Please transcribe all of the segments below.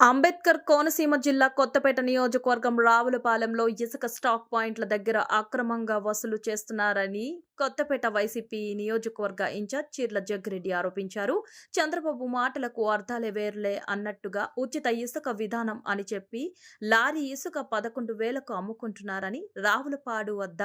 అంబేద్కర్ కోనసీమ జిల్లా కొత్తపేట నియోజకవర్గం రావులపాలెంలో ఇసుక స్టాక్ పాయింట్ల దగ్గర అక్రమంగా వసూలు చేస్తున్నారని కొత్తపేట వైసీపీ నియోజకవర్గ ఇన్ఛార్జ్ చీర్ల జగ్గిరెడ్డి ఆరోపించారు. చంద్రబాబు మాటలకు అర్థాలే వేర్లే అన్నట్టుగా ఉచిత ఇసుక విధానం అని చెప్పి లారీ ఇసుక పదకొండు వేలకు అమ్ముకుంటున్నారని రావులపాడు వద్ద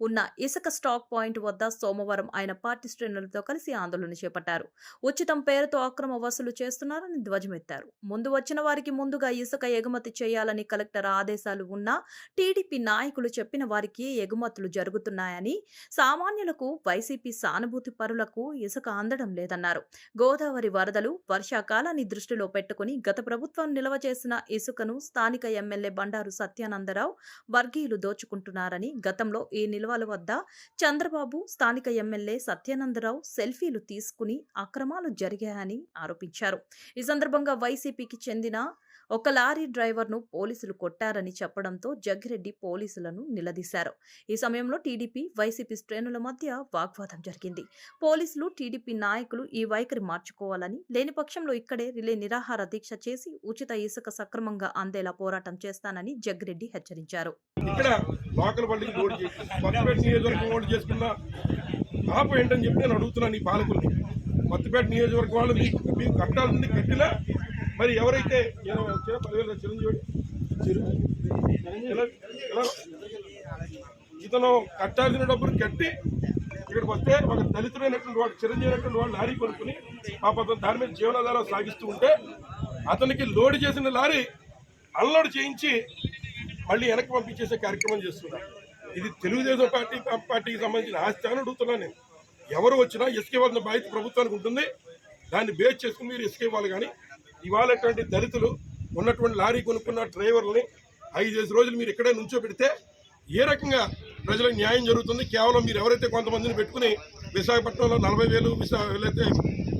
ఉన్న ఇసుక స్టాక్ పాయింట్ వద్ద సోమవారం ఆయన పార్టీ శ్రేణులతో కలిసి ఆందోళన చేపట్టారు. ఉచితం పేరుతో అక్రమ వసూలు చేస్తున్నారని ధ్వజమెత్తారు. ముందు వచ్చిన వారికి ముందుగా ఇసుక ఎగుమతి చేయాలని కలెక్టర్ ఆదేశాలు ఉన్నా టీడీపీ నాయకులు చెప్పిన వారికి ఎగుమతులు జరుగుతున్నాయని సామాన్యులకు వైసీపీ సానుభూతి పరులకు ఇసుక అందడం లేదన్నారు. గోదావరి వరదలు వర్షాకాలాన్ని దృష్టిలో పెట్టుకుని గత ప్రభుత్వం నిల్వ చేసిన ఇసుకను స్థానిక ఎమ్మెల్యే బండారు సత్యానందరావు వర్గీయులు దోచుకుంటున్నారని గతంలో ఈ నిల్వల వద్ద చంద్రబాబు స్థానిక ఎమ్మెల్యే సత్యానందరావు సెల్ఫీలు తీసుకుని అక్రమాలు జరిగాయని ఆరోపించారు. ఈ సందర్భంగా వైసీపీకి చెందిన ఒక లారీ డ్రైవర్ను పోలీసులు కొట్టారని చెప్పడంతో జగ్గిరెడ్డి పోలీసులను నిలదీశారు. ఈ సమయంలో టీడీపీ వైసీపీ శ్రేణుల మధ్య వాగ్వాదం జరిగింది. పోలీసులు టీడీపీ నాయకులు ఈ వైఖరి మార్చుకోవాలని లేని పక్షంలో ఇక్కడే రిలే నిరాహార దీక్ష చేసి ఉచిత ఇసుక సక్రమంగా అందేలా పోరాటం చేస్తానని జగ్గిరెడ్డి హెచ్చరించారు. ఇక్కడ లోకల్ ఓటు చేసి కొత్తపేట నియోజకవర్గం ఓటు చేసుకున్న ఏంటని చెప్పి నేను అడుగుతున్నాను ఈ పాలకుల్ని. కొత్తపేట నియోజకవర్గం వాళ్ళు మీకు మీకు కట్టాలని కట్టినా మరి ఎవరైతే నేను పదివేల చిరంజీవి ఇలా- ఇలా ఇతను కట్టాల్సిన డబ్బులు కట్టి ఇక్కడికి వస్తే ఒక దళితుడైనటువంటి వాడు చిరంజీవి అయినటువంటి వాడు లారీ కొనుక్కుని పాప దాని మీద జీవనాధారం సాగిస్తూ ఉంటే అతనికి లోడ్ చేసిన లారీ అన్లోడ్ చేయించి మళ్ళీ వెనక్కి పంపించేసే కార్యక్రమం చేస్తున్నారు. ఇది తెలుగుదేశం పార్టీ పార్టీకి సంబంధించిన ఆస్తి అని అడుగుతున్నాను నేను. ఎవరు వచ్చినా ఇసుక ఇవ్వాల్సిన బాధ్యత ప్రభుత్వానికి ఉంటుంది. దాన్ని బేస్ చేసుకుని మీరు ఇసుక ఇవ్వాలి కానీ ఇవాళటువంటి దళితులు ఉన్నటువంటి లారీ కొనుక్కున్న డ్రైవర్లని ఐదేసి రోజులు మీరు ఇక్కడే నుంచో పెడితే ఏ రకంగా ప్రజలకు న్యాయం జరుగుతుంది? కేవలం మీరు ఎవరైతే కొంతమందిని పెట్టుకుని విశాఖపట్నంలో నలభై వేలు విశాఖలైతే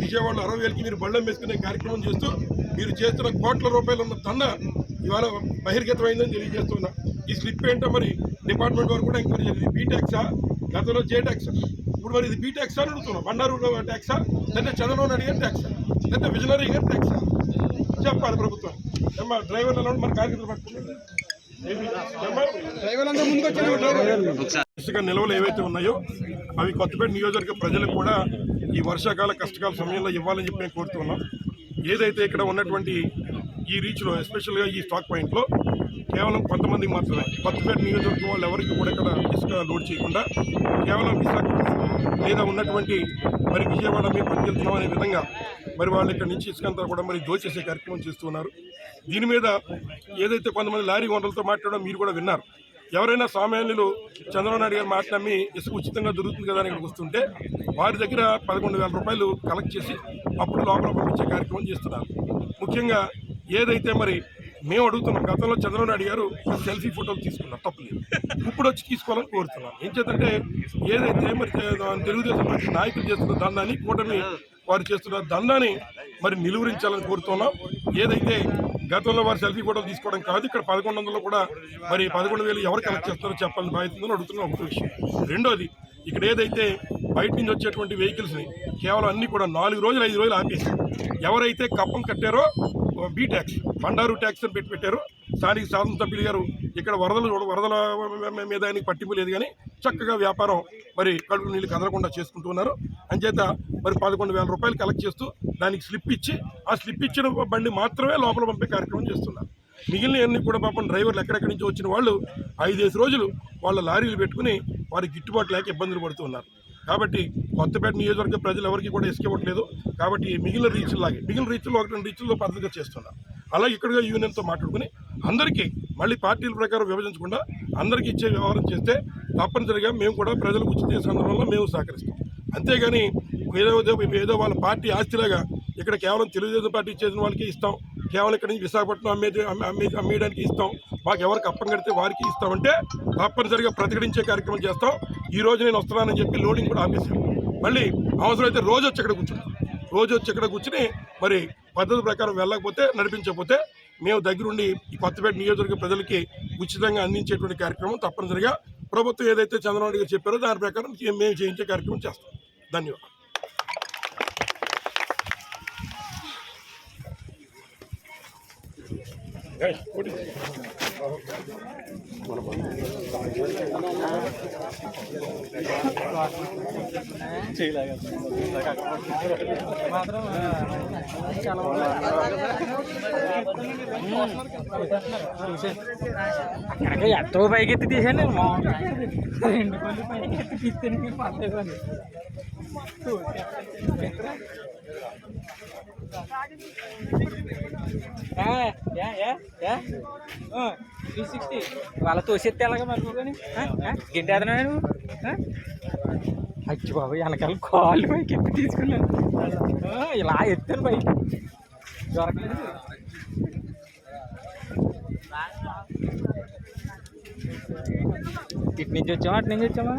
విజయవాడలో అరవై వేలకి మీరు బళ్ళం వేసుకునే కార్యక్రమం చేస్తూ మీరు చేస్తున్న కోట్ల రూపాయలు ఉన్న దండ ఇవాళ బహిర్గతమైందని తెలియజేస్తున్నా. ఈ స్లిప్ ఏంటో మరి డిపార్ట్మెంట్ వారు కూడా ఎంక్వైరీ చేయాలి బీ గతంలో జే ట్యాక్స్ ఇప్పుడు మరి ఇది బీ అని అడుగుతున్నాం. బండారు ట్యాక్సా లేదా చంద్రబాబు నాయుడు గారి ట్యాక్సా లేదా విజనరీ గారి ట్యాక్సా? చెప్పాలి ప్రభుత్వం. ఏమ్మా డ్రైవర్లలో మన కార్యకర్తలు పట్టుకున్నారు ఇసుక నిల్వలు ఏవైతే ఉన్నాయో అవి కొత్తపేట నియోజకవర్గ ప్రజలకు కూడా ఈ వర్షాకాల కష్టకాల సమయంలో ఇవ్వాలని చెప్పి మేము కోరుతున్నాం. ఏదైతే ఇక్కడ ఉన్నటువంటి ఈ రీచ్లో ఎస్పెషల్గా ఈ స్టాక్ పాయింట్లో కేవలం కొంతమందికి మాత్రమే కొత్తపేట నియోజకవర్గం వాళ్ళు ఎవరికి కూడా ఇక్కడ ఇసుక లోడ్ చేయకుండా కేవలం విశాఖపట్నం లేదా ఉన్నటువంటి మరి విజయవాడ మేము పట్టుకెళ్తున్నాం అనే విధంగా మరి వాళ్ళు ఇక్కడ నుంచి ఇసుక అంతా కూడా మరి దోచేసే కార్యక్రమం చేస్తున్నారు. దీని మీద ఏదైతే కొంతమంది లారీ ఓనర్లతో మాట్లాడడం మీరు కూడా విన్నారు. ఎవరైనా సామాన్యులు చంద్రబాబు నాయుడు గారు మాట్లాడి ఇసుక ఉచితంగా దొరుకుతుంది కదా అని ఇక్కడికి వస్తుంటే వారి దగ్గర పదకొండు వేల రూపాయలు కలెక్ట్ చేసి అప్పుడు లోపల పంపించే కార్యక్రమం చేస్తున్నారు. ముఖ్యంగా ఏదైతే మరి మేము అడుగుతున్నాం గతంలో చంద్రబాబు నాయుడు గారు సెల్ఫీ ఫోటోలు తీసుకున్నారు. తప్పలేదు ఇప్పుడు వచ్చి తీసుకోవాలని కోరుతున్నాం. ఏం చేద్దంటే ఏదైతే మరి తెలుగుదేశం పార్టీ నాయకులు చేస్తున్న దాన్ని కూటమి వారు చేస్తున్న దందాన్ని మరి నిలువరించాలని కోరుతున్నాం. ఏదైతే గతంలో వారు సెల్ఫీ ఫోటోలు తీసుకోవడం కాదు ఇక్కడ పదకొండు వందలు కూడా మరి పదకొండు వేలు ఎవరు కలెక్ట్ చేస్తారో చెప్పాలని బాధ్యత అడుగుతున్న ఒక విషయం. రెండోది ఇక్కడ ఏదైతే బయట నుంచి వచ్చేటువంటి వెహికల్స్ని కేవలం అన్ని కూడా నాలుగు రోజులు ఐదు రోజులు ఆపేసి ఎవరైతే కప్పం కట్టారో బీ ట్యాక్స్ బండారు ట్యాక్స్ అని పెట్టి పెట్టారు. స్థానిక శాసనసభ్యులు గారు ఇక్కడ వరదలు వరదల మీద ఆయనకి పట్టింపు లేదు కానీ చక్కగా వ్యాపారం మరి కడుపు నీళ్ళు కదలకుండా చేసుకుంటున్నారు అంచేత మరి పదకొండు వేల రూపాయలు కలెక్ట్ చేస్తూ దానికి స్లిప్ ఇచ్చి ఆ స్లిప్ ఇచ్చిన బండి మాత్రమే లోపల పంపే కార్యక్రమం చేస్తున్నారు. మిగిలినవన్నీ కూడా పాపం డ్రైవర్లు ఎక్కడెక్కడి నుంచి వచ్చిన వాళ్ళు ఐదేసి రోజులు వాళ్ళ లారీలు పెట్టుకుని వారికి గిట్టుబాటు లేక ఇబ్బందులు పడుతున్నారు కాబట్టి కొత్తపేట నియోజకవర్గ ప్రజలు ఎవరికి కూడా ఇసుక ఇవ్వట్లేదు కాబట్టి మిగిలిన రీచ్లు లాగే మిగిలిన రీచ్ల్లో ఒకటి రెండు రీచ్ల్లో పద్ధతిగా చేస్తున్నారు. అలా ఇక్కడ యూనియన్తో మాట్లాడుకుని అందరికీ మళ్ళీ పార్టీల ప్రకారం విభజించకుండా అందరికీ ఇచ్చే వ్యవహారం చేస్తే తప్పనిసరిగా మేము కూడా ప్రజలకు ఉచిత సందర్భంలో మేము సహకరిస్తాం. అంతేగాని ఏదో ఏదో వాళ్ళ పార్టీ ఆస్తిలాగా ఇక్కడ కేవలం తెలుగుదేశం పార్టీ చేసిన వాళ్ళకి ఇస్తాం కేవలం ఇక్కడ నుంచి విశాఖపట్నం అమ్మేది అమ్మే అమ్మేయడానికి ఇస్తాం మాకు ఎవరికి అప్పం కడితే వారికి ఇస్తామంటే తప్పనిసరిగా ప్రతిఘటించే కార్యక్రమం చేస్తాం. ఈ రోజు నేను వస్తున్నానని చెప్పి లోడింగ్ కూడా ఆపేశాను మళ్ళీ అవసరమైతే రోజు వచ్చి ఇక్కడ కూర్చుంటాం. రోజు వచ్చి ఇక్కడ కూర్చుని మరి పద్ధతి ప్రకారం వెళ్ళకపోతే నడిపించకపోతే మేము దగ్గరుండి ఈ కొత్తపేట నియోజకవర్గ ప్రజలకి ఉచితంగా అందించేటువంటి కార్యక్రమం తప్పనిసరిగా ప్రభుత్వం ఏదైతే చంద్రబాబు గారు చెప్పారో దాని ప్రకారం మేము చేయించే కార్యక్రమం చేస్తాం. ధన్యవాదాలు. ఏయ్, కొట్టి. అక్కడికి ఎంతో పైకి ఎత్తి తీసాను నేను రెండు పళ్ళు పైకి ఎత్తి తీస్తే పర్లేదు అని త్రీ సిక్స్టీ వాళ్ళ తోసెత్తే ఎలాగ మర్చిపోని గింటేదనా నువ్వు? అచ్చి బాబు వెనకాల కాళ్ళు పైకి ఎత్తి తీసుకున్నాను. ఇలా ఎత్తాను పైకి దొరకలేదు. ఇటు నుంచి వచ్చామా అటు నుంచి వచ్చామా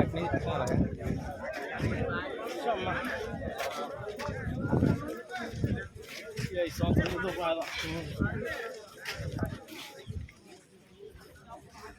అటు నుంచి వచ్చామా అలాగా